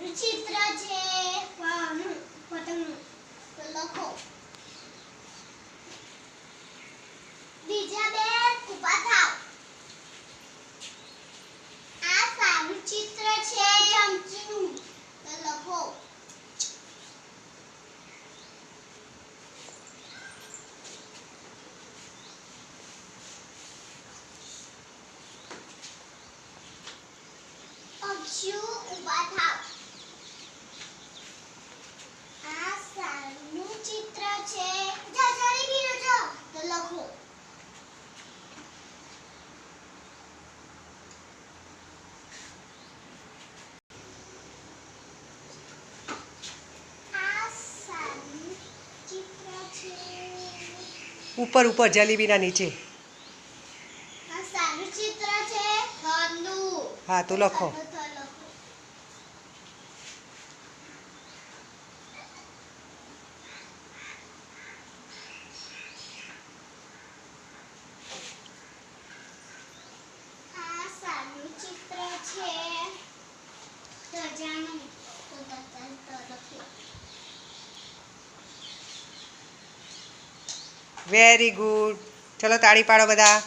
ચિત્ર છે. આનું પતંગનું તો લખો. બીજા બે ઊભા થાવ આ સારું ચિત્ર છે, ચમચીનું. તો લખો. પક્ષીઓ ઊભા થાવ આ સારું ચિત્ર છે જા જરી બીરો જો તો લખો આ સારું ચિત્ર છે ઉપર ઉપર જલેબીના નીચે. હા તો લખો આ સારું ચિત્ર છે ધજાનું તો ધજા તો લખ્યો વેરી ગુડ ચલો તાળી પાડો બધા.